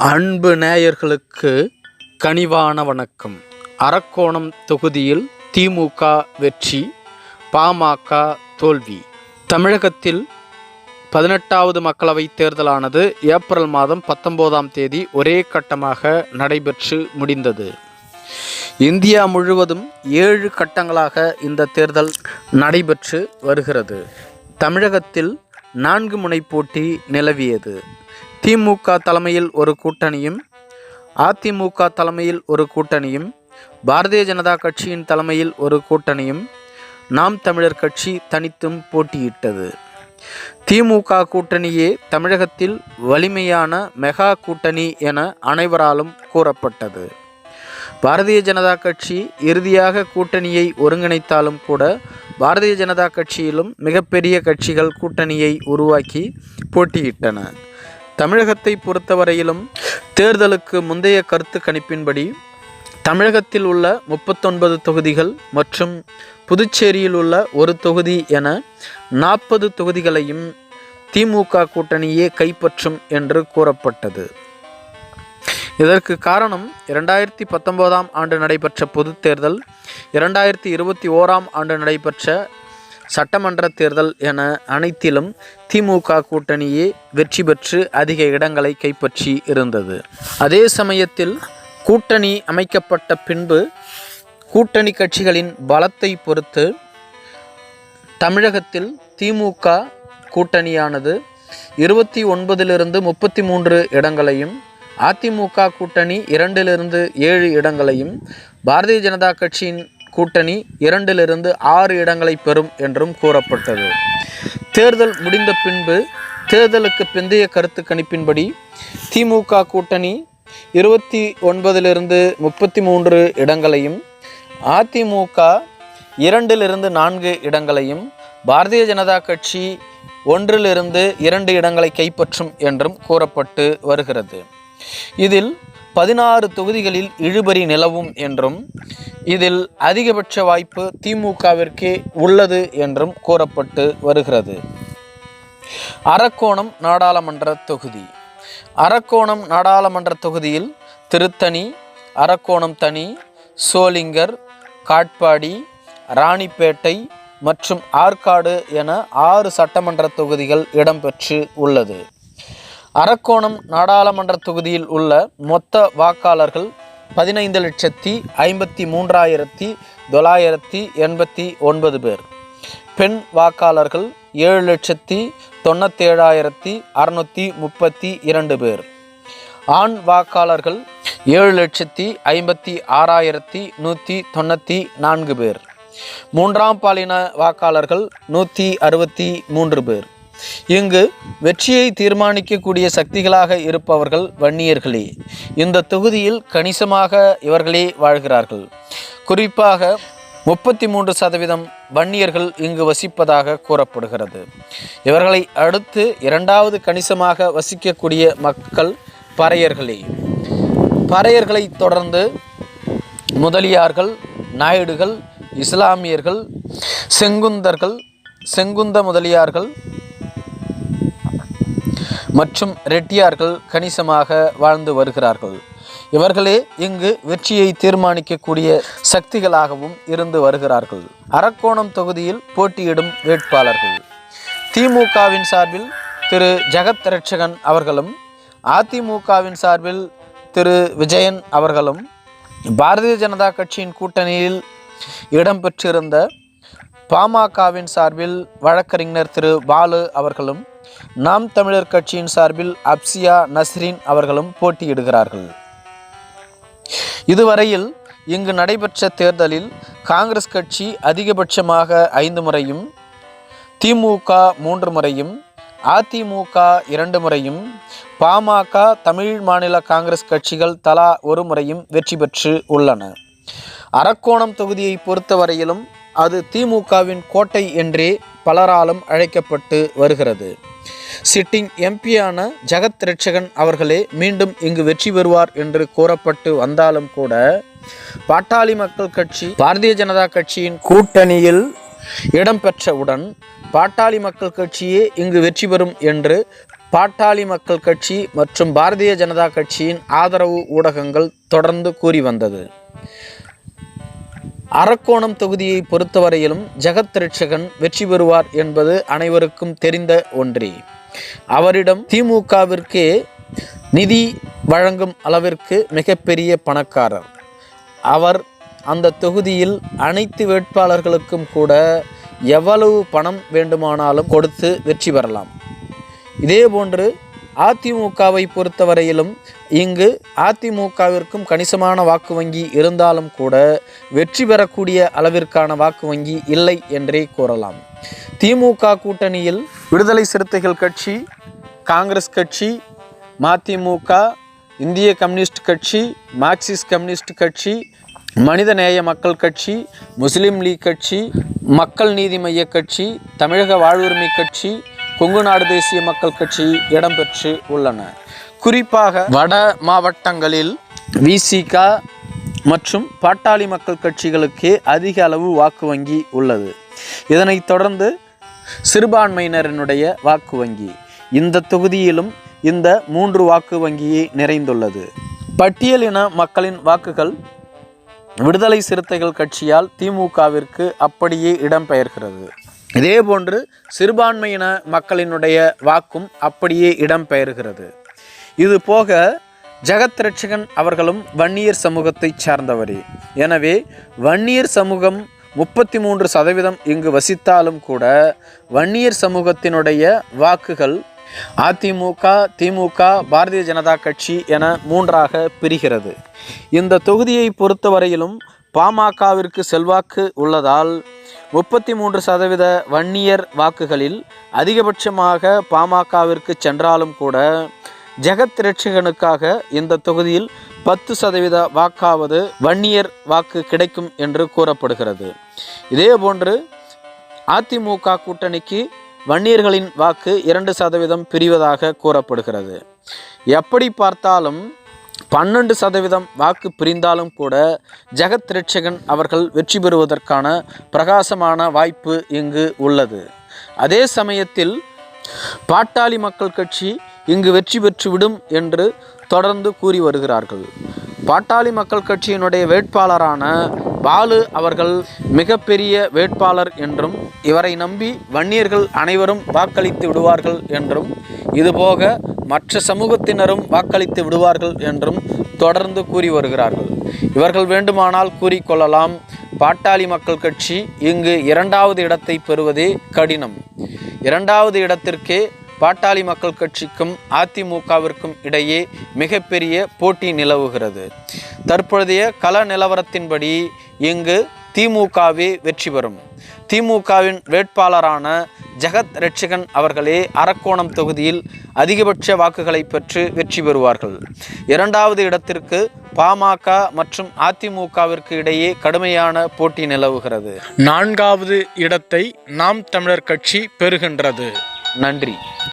அன்பு நேயர்களுக்கு கனிவான வணக்கம். அரக்கோணம் தொகுதியில் திமுக வெற்றி பாமக தோல்வி. தமிழகத்தில் பதினெட்டாவது மக்களவைத் தேர்தலானது ஏப்ரல் மாதம் பத்தொம்போதாம் தேதி ஒரே கட்டமாக நடைபெற்று முடிந்தது. இந்தியா முழுவதும் ஏழு கட்டங்களாக இந்த தேர்தல் நடைபெற்று வருகிறது. தமிழகத்தில் நான்கு முனை போட்டி நிலவியது. திமுக தலைமையில் ஒரு கூட்டணியும் அதிமுக தலைமையில் ஒரு கூட்டணியும் பாரதிய ஜனதா கட்சியின் தலைமையில் ஒரு கூட்டணியும் நாம் தமிழர் கட்சி தனித்தும் போட்டியிட்டது. திமுக கூட்டணியே தமிழகத்தில் வலிமையான மெகா கூட்டணி என அனைவராலும் கூறப்பட்டது. பாரதிய ஜனதா கட்சி இறுதியாக கூட்டணியை ஒருங்கிணைத்தாலும் கூட பாரதிய ஜனதா கட்சியிலும் மிகப்பெரிய கட்சிகள் கூட்டணியை உருவாக்கி போட்டியிட்டன. தமிழகத்தை பொறுத்தவரையிலும் தேர்தலுக்கு முந்தைய கருத்து கணிப்பின்படி தமிழகத்தில் உள்ள முப்பத்தொன்பது தொகுதிகள் மற்றும் புதுச்சேரியில் உள்ள ஒரு தொகுதி என நாற்பது தொகுதிகளையும் திமுக கூட்டணியே கைப்பற்றும் என்று கூறப்பட்டது. இதற்கு காரணம் இரண்டாயிரத்தி பத்தொம்போதாம் ஆண்டு நடைபெற்ற பொதுத் தேர்தல் இரண்டாயிரத்தி இருபத்தி ஓராம் ஆண்டு நடைபெற்ற சட்டமன்ற தேர்தல் என அனைத்திலும் திமுக கூட்டணியே வெற்றி பெற்று அதிக இடங்களை கைப்பற்றி இருந்தது. அதே சமயத்தில் கூட்டணி அமைக்கப்பட்ட பின்பு கூட்டணி கட்சிகளின் பலத்தை பொறுத்து தமிழகத்தில் திமுக கூட்டணியானது இருபத்தி ஒன்பதிலிருந்து முப்பத்தி மூன்று இடங்களையும் அதிமுக கூட்டணி இரண்டிலிருந்து ஏழு இடங்களையும் பாரதிய ஜனதா கட்சியின் கூட்டணி இரண்டிலிருந்து ஆறு இடங்களை பெறும் என்றும் கூறப்பட்டது. தேர்தல் முடிந்த பின்பு தேர்தலுக்கு பிந்தைய கருத்து கணிப்பின்படி திமுக கூட்டணி இருபத்தி ஒன்பதிலிருந்து முப்பத்தி மூன்று இடங்களையும் அதிமுக இரண்டிலிருந்து நான்கு இடங்களையும் பாரதிய ஜனதா கட்சி ஒன்றிலிருந்து இரண்டு இடங்களை கைப்பற்றும் என்றும் கூறப்பட்டு வருகிறது. இதில் பதினாறு தொகுதிகளில் இழுபறி நிலவும் என்றும் இதில் அதிகபட்ச வாய்ப்பு திமுகவிற்கே உள்ளது என்றும் கூறப்பட்டு வருகிறது. அரக்கோணம் நாடாளுமன்ற தொகுதி. அரக்கோணம் நாடாளுமன்ற தொகுதியில் திருத்தணி அரக்கோணம் தனி சோளிங்கர் காட்பாடி ராணிப்பேட்டை மற்றும் ஆற்காடு என ஆறு சட்டமன்ற தொகுதிகள் இடம்பெற்று உள்ளது. அரக்கோணம் நாடாளுமன்ற தொகுதியில் உள்ள மொத்த வாக்காளர்கள் பதினைந்து லட்சத்தி ஐம்பத்தி மூன்றாயிரத்தி தொள்ளாயிரத்தி எண்பத்தி ஒன்பது பேர். பெண் வாக்காளர்கள் ஏழு லட்சத்தி தொண்ணூத்தேழாயிரத்தி அறுநூற்றி முப்பத்தி இரண்டு பேர். ஆண் வாக்காளர்கள் ஏழு லட்சத்தி ஐம்பத்தி ஆறாயிரத்தி நூற்றி தொண்ணூற்றி நான்கு பேர். மூன்றாம் பாலின வாக்காளர்கள் நூற்றி அறுபத்தி மூன்று பேர். இங்கு வெற்றியை தீர்மானிக்கக்கூடிய சக்திகளாக இருப்பவர்கள் வன்னியர்களே. இந்த தொகுதியில் கணிசமாக இவர்களே வாழ்கிறார்கள். குறிப்பாக முப்பத்தி மூன்று சதவீதம் வன்னியர்கள் இங்கு வசிப்பதாக கூறப்படுகிறது. இவர்களை அடுத்து இரண்டாவது கணிசமாக வசிக்கக்கூடிய மக்கள் பறையர்களே. பறையர்களை தொடர்ந்து முதலியார்கள் நாயுடுகள் இஸ்லாமியர்கள் செங்குந்தர்கள் செங்குந்த முதலியார்கள் மற்றும் ரெட்டியார்கள் கணிசமாக வாழ்ந்து வருகிறார்கள். இவர்களே இங்கு வெற்றியை தீர்மானிக்கக்கூடிய சக்திகளாகவும் இருந்து வருகிறார்கள். அரக்கோணம் தொகுதியில் போட்டியிடும் வேட்பாளர்கள். திமுகவின் சார்பில் திரு ஜெகத் ரட்சகன் அவர்களும் அதிமுகவின் சார்பில் திரு விஜயன் அவர்களும் பாரதிய ஜனதா கட்சியின் கூட்டணியில் இடம்பெற்றிருந்த பாமகவின் சார்பில் வழக்கறிஞர் திரு பாலு அவர்களும் நாம் தமிழர் கட்சியின் சார்பில் அப்சியா நஸ்ரின் அவர்களும் போட்டியிடுகிறார்கள். இதுவரையில் இங்கு நடைபெற்ற தேர்தலில் காங்கிரஸ் கட்சி அதிகபட்சமாக ஐந்து முறையும் திமுக மூன்று முறையும் அதிமுக இரண்டு முறையும் பாமக தமிழ் மாநில காங்கிரஸ் கட்சிகள் தலா ஒரு முறையும் வெற்றி பெற்று உள்ளன. அரக்கோணம் தொகுதியை பொறுத்தவரையிலும் அது திமுகவின் கோட்டை என்றே பலராலும் அழைக்கப்பட்டு வருகிறது. சிட்டிங் எம்பியான ஜெகத் ரட்சகன் அவர்களே மீண்டும் இங்கு வெற்றி பெறுவார் என்று கூறப்பட்டு வந்தாலும் கூட பாட்டாளி மக்கள் கட்சி பாரதிய ஜனதா கட்சியின் கூட்டணியில் இடம்பெற்றவுடன் பாட்டாளி மக்கள் கட்சியே இங்கு வெற்றி பெறும் என்று பாட்டாளி மக்கள் கட்சி மற்றும் பாரதிய ஜனதா கட்சியின் ஆதரவு ஊடகங்கள் தொடர்ந்து கூறி வந்தது. அரக்கோணம் தொகுதியை பொறுத்தவரையிலும் ஜெகத் ரட்சகன் வெற்றி பெறுவார் என்பது அனைவருக்கும் தெரிந்த ஒன்றே. அவரிடம் திமுகவிற்கே நிதி வழங்கும் அளவிற்கு மிகப்பெரிய பணக்காரர். அவர் அந்த தொகுதியில் அனைத்து வேட்பாளர்களுக்கும் கூட எவ்வளவு பணம் வேண்டுமானாலும் கொடுத்து வெற்றி பெறலாம். இதேபோன்று அதிமுகவை பொறுத்தவரையிலும் இங்கு அதிமுகவிற்கும் கணிசமான வாக்கு வங்கி இருந்தாலும் கூட வெற்றி பெறக்கூடிய அளவிற்கான வாக்கு வங்கி இல்லை என்றே கூறலாம். திமுக கூட்டணியில் விடுதலை சிறுத்தைகள் கட்சி காங்கிரஸ் கட்சி மதிமுக இந்திய கம்யூனிஸ்ட் கட்சி மார்க்சிஸ்ட் கம்யூனிஸ்ட் கட்சி மனிதநேய மக்கள் கட்சி முஸ்லீம் லீக் கட்சி மக்கள் நீதி மைய கட்சி தமிழக வாழ்வுரிமை கட்சி கொங்கு நாடு தேசிய மக்கள் கட்சி இடம்பெற்று உள்ளன. குறிப்பாக வட மாவட்டங்களில் விசிக மற்றும் பாட்டாளி மக்கள் கட்சிகளுக்கே அதிக அளவு வாக்கு வங்கி உள்ளது. இதனைத் தொடர்ந்து சிறுபான்மையினரினுடைய வாக்கு வங்கி. இந்த தொகுதியிலும் இந்த மூன்று வாக்கு வங்கியை நிறைந்துள்ளது. பட்டியலின மக்களின் வாக்குகள் விடுதலை சிறுத்தைகள் கட்சியால் திமுகவிற்கு அப்படியே இடம்பெயர்கிறது. இதேபோன்று சிறுபான்மையின மக்களினுடைய வாக்கும் அப்படியே இடம்பெயர்கிறது. இது போக ஜெகத் ரட்சகன் அவர்களும் வன்னியர் சமூகத்தைச் சார்ந்தவரே. எனவே வன்னியர் சமூகம் முப்பத்தி மூன்று சதவீதம் இங்கு வசித்தாலும் கூட வன்னியர் சமூகத்தினுடைய வாக்குகள் அதிமுக திமுக பாரதிய ஜனதா கட்சி என மூன்றாக பிரிகிறது. இந்த தொகுதியை பொறுத்தவரையிலும் பாமகவிற்கு செல்வாக்கு உள்ளதால் முப்பத்தி மூன்று சதவீத வன்னியர் வாக்குகளில் அதிகபட்சமாக பாமகவிற்கு சென்றாலும் கூட ஜெகத் ரட்சகனுக்காக இந்த தொகுதியில் பத்து சதவீத வாக்காவது வன்னியர் வாக்கு கிடைக்கும் என்று கூறப்படுகிறது. இதேபோன்று அதிமுக கூட்டணிக்கு வன்னியர்களின் வாக்கு இரண்டு சதவீதம் பிரிவதாக கூறப்படுகிறது. எப்படி பார்த்தாலும் பன்னெண்டு சதவீதம் வாக்கு பிரிந்தாலும் கூட ஜெகத் ரட்சகன் அவர்கள் வெற்றி பெறுவதற்கான பிரகாசமான வாய்ப்பு இங்கு உள்ளது. அதே சமயத்தில் பாட்டாளி மக்கள் கட்சி இங்கு வெற்றி பெற்றுவிடும் என்று தொடர்ந்து கூறி வருகிறார்கள். பாட்டாளி மக்கள் கட்சியினுடைய வேட்பாளரான பாலு அவர்கள் மிகப்பெரிய வேட்பாளர் என்றும் இவரை நம்பி வன்னியர்கள் அனைவரும் வாக்களித்து விடுவார்கள் என்றும் இதுபோக மற்ற சமூகத்தினரும் வாக்களித்து விடுவார்கள் என்றும் தொடர்ந்து கூறி வருகிறார்கள். இவர்கள் வேண்டுமானால் கூறிக்கொள்ளலாம் பாட்டாளி மக்கள் கட்சி இங்கு இரண்டாவது இடத்தை பெறுவதே கடினம். இரண்டாவது இடத்திற்கே பாட்டாளி மக்கள் கட்சிக்கும் அதிமுகவிற்கும் இடையே மிகப்பெரிய போட்டி நிலவுகிறது. தற்பொழுதைய கள நிலவரத்தின்படி இங்கு திமுகவே வெற்றி பெறும். திமுகவின் வேட்பாளரான ஜெகத் ரட்சகன் அவர்களே அரக்கோணம் தொகுதியில் அதிகபட்ச வாக்குகளை பெற்று வெற்றி பெறுவார்கள். இரண்டாவது இடத்திற்கு பாமக மற்றும் அதிமுகவிற்கு இடையே கடுமையான போட்டி நிலவுகிறது. நான்காவது இடத்தை நாம் தமிழர் கட்சி பெறுகின்றது. நன்றி.